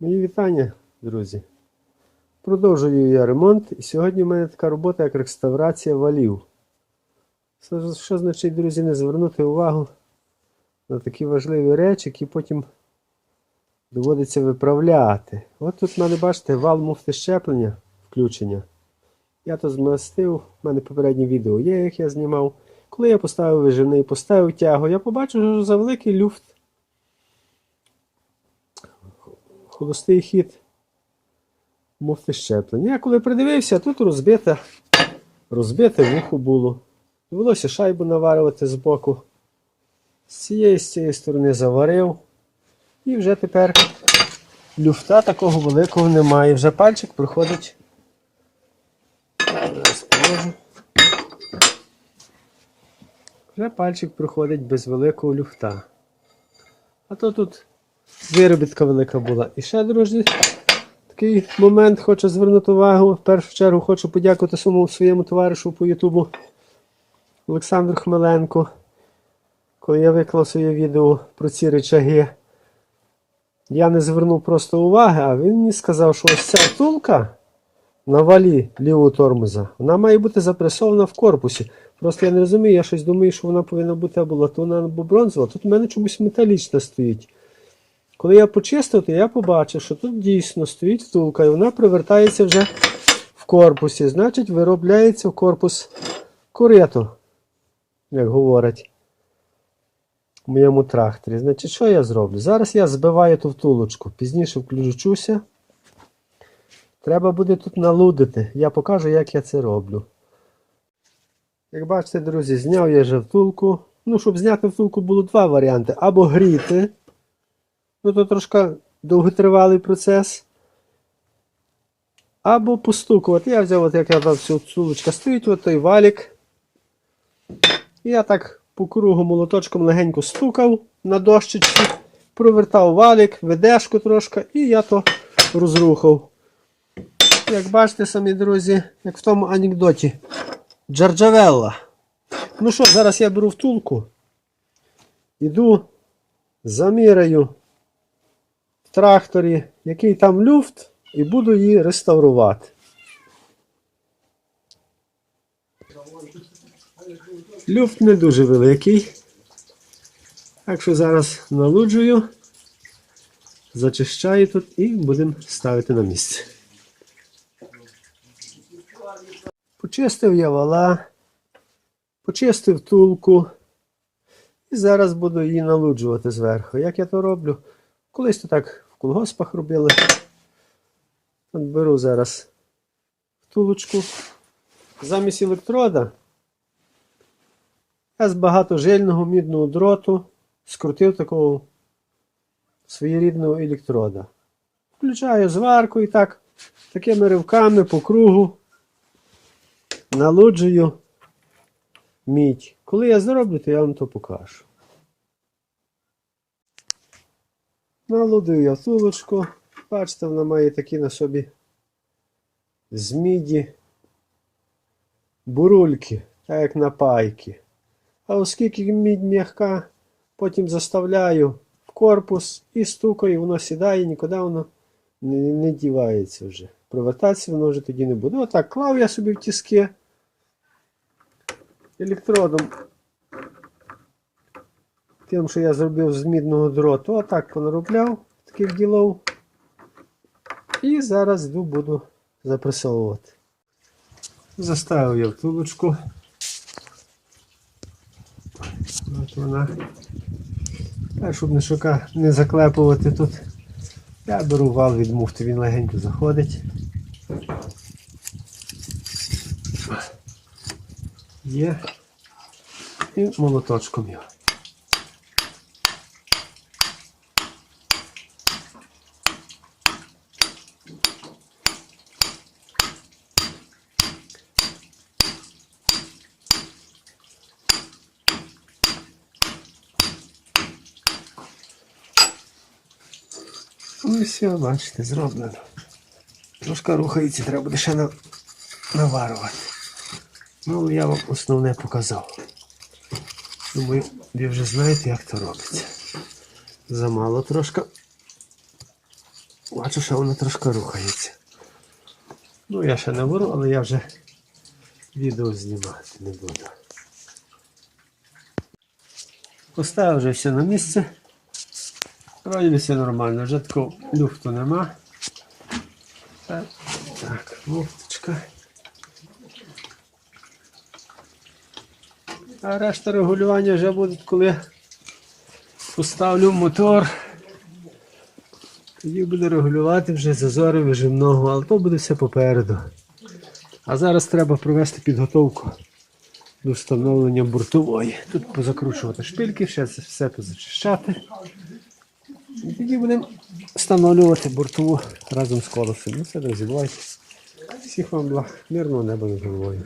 Мої вітання, друзі. Продовжую я ремонт, і сьогодні в мене така робота, як реставрація валів. Це що значить, друзі, не звернути увагу на такі важливі речі, які потім доводиться виправляти. От тут в мене, бачите, вал муфти щеплення включення. Я то змастив, в мене попереднє відео є, як я знімав. Коли я поставив виживний, поставив тягу, я побачив, що за великий люфт холостий хід муфти щеплення. Я коли придивився, тут розбите, розбите вухо було. Довелося шайбу наварювати з боку. З цієї з цієї сторони заварив. І вже тепер люфта такого великого немає. Вже пальчик проходить. Вже пальчик проходить без великого люфта. А то тут виробітка велика була. І ще, друзі, такий момент хочу звернути увагу. В першу чергу хочу подякувати своєму, товаришу по Ютубу Олександру Хмеленко. Коли я виклав своє відео про ці речаги, я не звернув просто уваги, а він мені сказав, що ось ця втулка на валі лівого тормоза, вона має бути запресована в корпусі. Просто я не розумію, я щось думаю, що вона повинна бути або латунна, або бронзова. Тут у мене чомусь металічна стоїть. Коли я почистив, то я побачив, що тут дійсно стоїть втулка, і вона привертається вже в корпусі. Значить, виробляється в корпус корито, як говорять в моєму тракторі. Значить, що я зроблю? Зараз я збиваю ту втулочку, пізніше включуся. Треба буде тут налудити. Я покажу, як я це роблю. Як бачите, друзі, зняв я вже втулку. Ну, щоб зняти втулку, було два варіанти. Або гріти. Ну, то трошки довготривалий процес. Або постукувати. Я взяв, от як я там всю втулочка стоїть, от той валік. І я так по кругу молоточком легенько стукав на дощечці, провертав валік, ведешку трошки, і я то розрухав. Як бачите, самі друзі, як в тому анекдоті. Джарджавелла. Ну що, зараз я беру втулку. Іду, заміряю тракторі, який там люфт, і буду її реставрувати. Люфт не дуже великий. Так що зараз налуджую, зачищаю тут і будемо ставити на місце. Почистив я вала, почистив тулку. І зараз буду її налуджувати зверху. Як я то роблю? Колись то так в колгоспах робили. От беру зараз втулочку. Замість електрода я з багатожильного мідного дроту скрутив такого своєрідного електрода. Включаю зварку і так, такими ривками по кругу налуджую мідь. Коли я зроблю, то я вам то покажу. Налудив я втулочку. Бачите, вона має такі на собі з міді бурульки, так як на пайки. А оскільки мідь м'яка, потім заставляю в корпус і стукаю, воно сідає, нікуди воно не, не дівається вже. Провертатися воно вже тоді не буде. Отак клав я собі в тіски електродом. Тим, що я зробив з мідного дроту, отак понаробляв таких ділов. І зараз йду буду запресовувати. Заставив я втулочку. От вона. Так, щоб не шука не заклепувати тут. Я беру вал від муфти, він легенько заходить. Є. І молоточком його. Ну і все, бачите, зроблено. Трошки рухається, треба буде ще наварувати. Ну, я вам основне показав. Думаю, ви вже знаєте, як то робиться. Замало трошки. Бачу, що воно трошки рухається. Ну, я ще не беру, але я вже відео знімати не буду. Поставив вже все на місце. Вроді все нормально, вже такого люфту нема. Так, муфточка. А решта регулювання вже буде, коли поставлю мотор. Тоді буде регулювати вже зазори вижимного, але то буде все попереду. А зараз треба провести підготовку до встановлення бортової. Тут позакручувати шпильки, ще все позачищати. І тоді будемо встановлювати бортову разом з колесом. Ну все, друзі, бувайте. Всіх вам благ, мирного неба над головою.